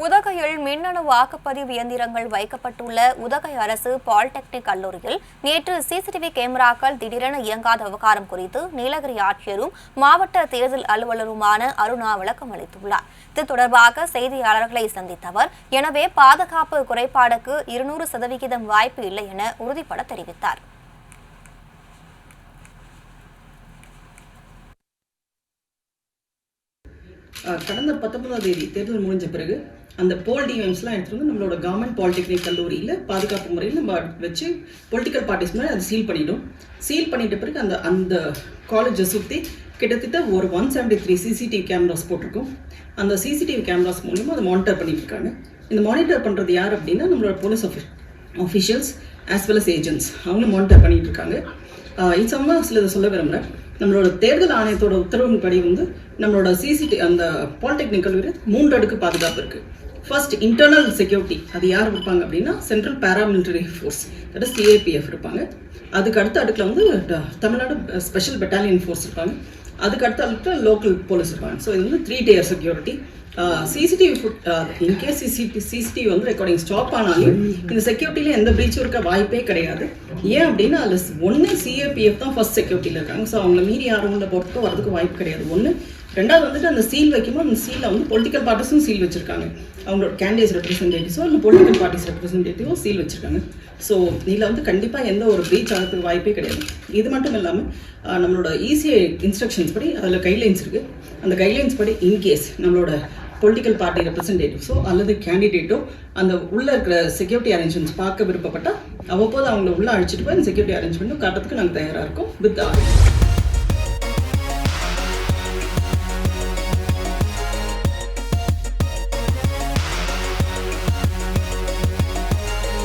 உதகையில் மின்னணு வாக்குப்பதிவு இயந்திரங்கள் வைக்கப்பட்டுள்ள உதகை அரசு பாலிடெக்னிக் கல்லூரியில் நேற்று சிசிடிவி கேமராக்கள் திடீரென இயங்காத விவகாரம் குறித்து நீலகிரி ஆட்சியரும் மாவட்ட தேர்தல் அலுவலருமான அருணா விளக்கம் அளித்துள்ளார். இது தொடர்பாக செய்தியாளர்களை சந்தித்த அவர் எனவே பாதுகாப்பு குறைபாடுக்கு இருநூறு சதவிகிதம் வாய்ப்பு இல்லை என உறுதிபட தெரிவித்தார். கடந்த பத்தொன்பதாம் தேதி தேர்தல் முடிஞ்ச பிறகு அந்த போல் டிஎம்ஸ்லாம் எடுத்துட்டு வந்து நம்மளோட கவர்மெண்ட் பாலிடெக்னிக் கல்லூரியில் பாதுகாப்பு முறையில் நம்ம வச்சு பொலிட்டிக்கல் பார்ட்டிஸ் மாதிரி அதை சீல் பண்ணிடும் சீல் பண்ணிட்ட பிறகு அந்த அந்த காலேஜை சுற்றி கிட்டத்தட்ட ஒரு one seventy three CCTV cameras போட்டிருக்கோம். அந்த சிசிடிவி கேமராஸ் மூலிமா அதை மானிட்டர் பண்ணிட்டு இருக்காங்க இந்த மானிட்டர் பண்ணுறது யார் அப்படின்னா நம்மளோட police ஆஃபி officials as well as agents அவங்களும் மானிட்டர் பண்ணிட்டு இருக்காங்க ஆஹ் இது சம்பந்தமாக சிலதை சொல்ல விரும்புகிறேன் நம்மளோட தேர்தல் ஆணையத்தோட உத்தரவின்படி வந்து நம்மளோட சிசிடி அந்த பாலிடெக்னிக் கல்லூரி மூன்று அடுக்கு பாதுகாப்பு இருக்கு. ஃபர்ஸ்ட் இன்டர்னல் செக்யூரிட்டி அது யார் இருப்பாங்க அப்படின்னா சென்ட்ரல் பேராமிலிட்டரி ஃபோர்ஸ் அதாவது சிஏபிஎஃப் இருப்பாங்க. அதுக்கு அடுத்த அடுக்கில் வந்து தமிழ்நாடு ஸ்பெஷல் பெட்டாலியன் ஃபோர்ஸ் இருப்பாங்க. அதுக்கு அடுத்த அடுக்கில் லோக்கல் போலீஸ் இருப்பாங்க. ஸோ இது வந்து three tier security CCTV foot in case CCT CCTV வந்து ரெக்கார்டிங் ஸ்டாப் ஆனாலும் இந்த செக்யூரிட்டியில் எந்த பிரீச்சும் இருக்க வாய்ப்பே கிடையாது. ஏன் அப்படின்னா அதில் ஒன்று சிஏபிஎஃப் தான் ஃபர்ஸ்ட் செக்யூரிட்டியில் இருக்காங்க. ஸோ அவங்கள மீறி யாரும் உள்ள போகிறதுக்கு வரதுக்கு வாய்ப்பு கிடையாது. ஒன்று ரெண்டாவது வந்துட்டு அந்த சீல் வைக்கும்போது அந்த சீலில் வந்து பொலிட்டிக்கல் பார்ட்டிஸும் சீல் வச்சிருக்காங்க. அவங்களோட கேண்டிடேட்ஸ் ரெப்ரஸன்டேட்டிவ்ஸோ இல்லை பொலிட்டிக்கல் பார்ட்டிஸ் ரெப்ரஸன்டேட்டிவோ சீல் வச்சிருக்காங்க. ஸோ இதில் வந்து கண்டிப்பாக எந்த ஒரு ப்ரீச் ஆகிறதுக்கு வாய்ப்பே கிடையாது. இது மட்டும் இல்லாமல் நம்மளோட இசிஐ இன்ஸ்ட்ரக்ஷன்ஸ் படி அதில் கைட்லைன்ஸ் இருக்குது அந்த கைட்லைன்ஸ் படி இன்கேஸ் நம்மளோட பொலிட்டிக்கல் பார்ட்டி ரெப்ரஸன்டேட்டிவ்ஸோ அல்லது கேண்டிடேட்டோ அந்த உள்ளே இருக்கிற செக்யூரிட்டி அரேஞ்ச்மெண்ட்ஸ் பார்க்க விருப்பப்பட்டால் அவ்வப்போது அவங்கள உள்ள அழைச்சிட்டு போய் அந்த செக்யூரிட்டி அரேஞ்ச்மெண்ட்டும் காட்டுறதுக்கு நாங்கள் தயாராக இருக்கோம் வித்